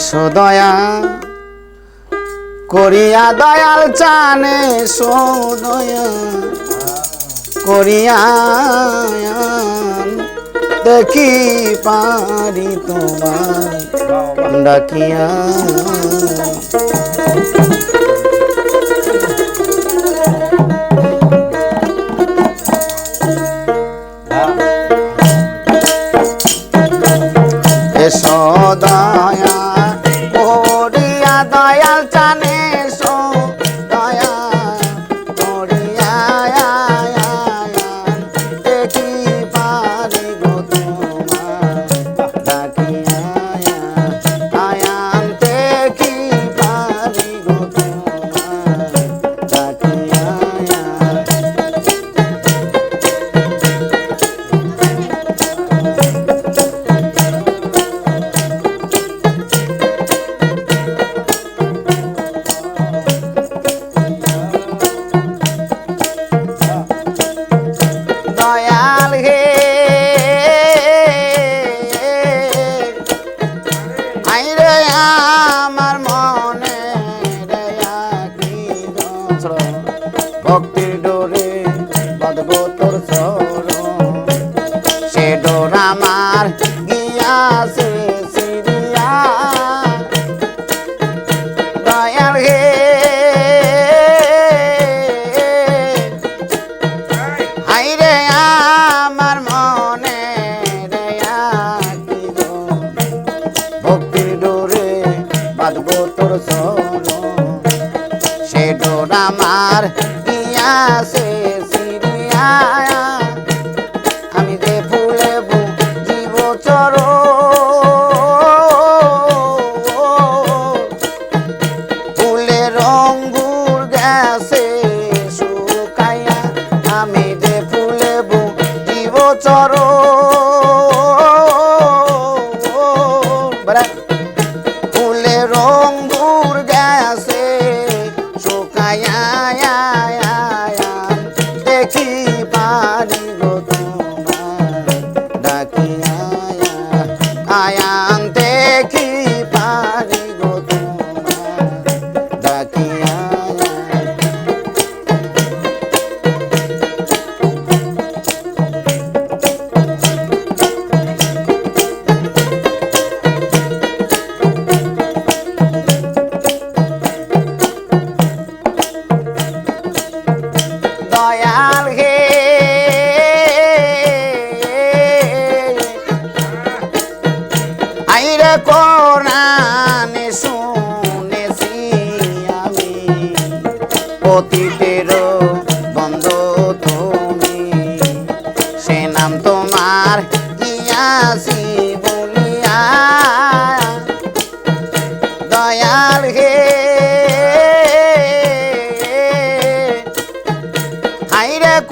এসো দয়া করিয়া দয়াল চানে এসো দয়া করিয়া দেখি পারি তোমার ডাকিয়া ডোর আমার গিয়াছে সিরিয়া। দয়াল হে। আমার মনে তোর সে ডোর আমার গিয়াছে রঙ্গুর গেছে শুকাইয়া আমি যে ফুলে জীব চর। ফুলের রঙ্গুর গেছে শুকাইয়া দেখি পারি গো তোমার ডাকিয়া। আয়ান দয়াল হে। আইরে কোরআনে শুনেছি আমি। পতিতের বন্ধ তুমি, সে নাম তোমার ইয়াসি বলিয়া। দয়াল হে।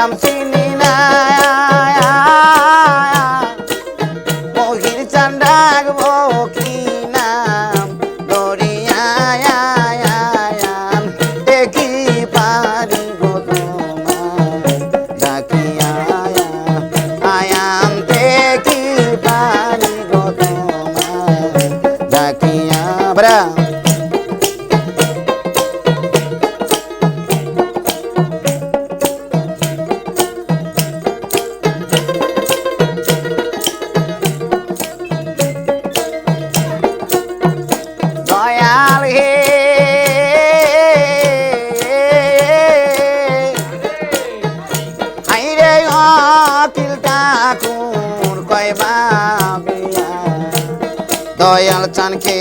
নাম চিনি না। চানকে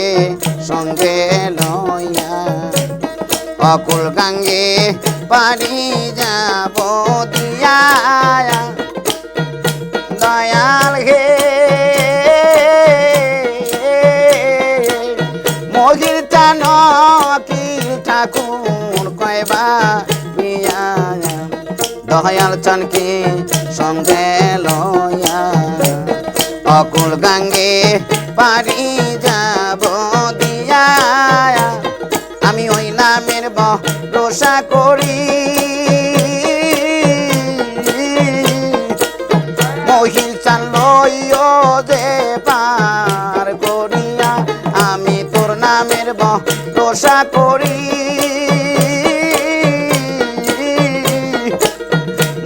সঙ্গে লইয়া অকুল গাঙ্গে পারি যাব দিয়া দয়াল হে মজির চান কি ঠাকুর কয়বা বিয়া দয়াল চানকে সঙ্গে লয়া অকুল গাঙ্গে পারি দিয়া আমি ওই নামের ভরসা করি। মহিল চান লইও যে পার করিয়া, আমি তোর নামের ভরসা করি।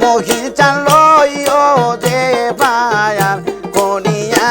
মহিল চান লইও যে পায়ার করিয়া